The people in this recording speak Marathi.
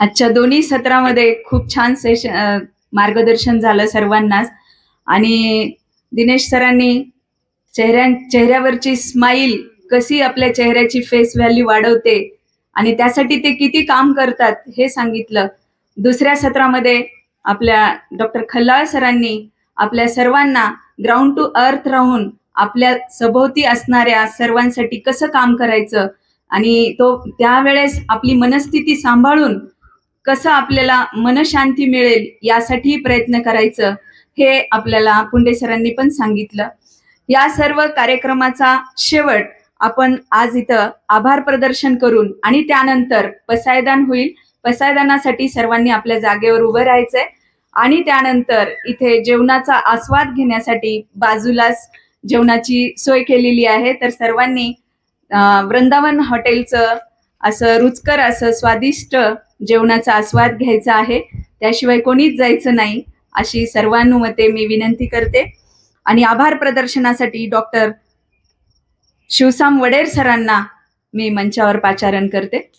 आजच्या दोन्ही सत्रामध्ये खूप छान सेशन मार्गदर्शन झालं सर्वांनाच. आणि दिनेश सरांनी चेहऱ्या चेहऱ्यावरची स्माईल कशी आपल्या चेहऱ्याची फेस व्हॅल्यू वाढवते आणि त्यासाठी ते किती काम करतात हे सांगितलं. दुसऱ्या सत्रामध्ये आपल्या डॉक्टर खल्लाळ सरांनी आपल्या सर्वांना ग्राउंड टू अर्थ राहून आपल्या सभोवती असणाऱ्या सर्वांसाठी कसं काम करायचं आणि तो त्यावेळेस आपली मनस्थिती सांभाळून कसं आपल्याला मनशांती मिळेल यासाठी प्रयत्न करायचं हे आपल्याला पुंडे सरांनी पण सांगितलं. या सर्व कार्यक्रमाचा शेवट आपण आज इथं आभार प्रदर्शन करून आणि त्यानंतर पसायदान होईल. पसायदानासाठी सर्वांनी आपल्या जागेवर उभं राहायचंय. आणि त्यानंतर इथे जेवणाचा आस्वाद घेण्यासाठी बाजूलाच जेवणाची सोय केलेली आहे. तर सर्वांनी वृंदावन हॉटेलचं असं रुचकर असं स्वादिष्ट जेवणाचा आस्वाद घ्यायचा आहे. त्याशिवाय कोणीच जायचं नाही अशी सर्वानुमते मी विनंती करते. आणि आभार प्रदर्शनासाठी डॉक्टर शिवसाम वडेर सरांना मी मंचावर पाचारण करते.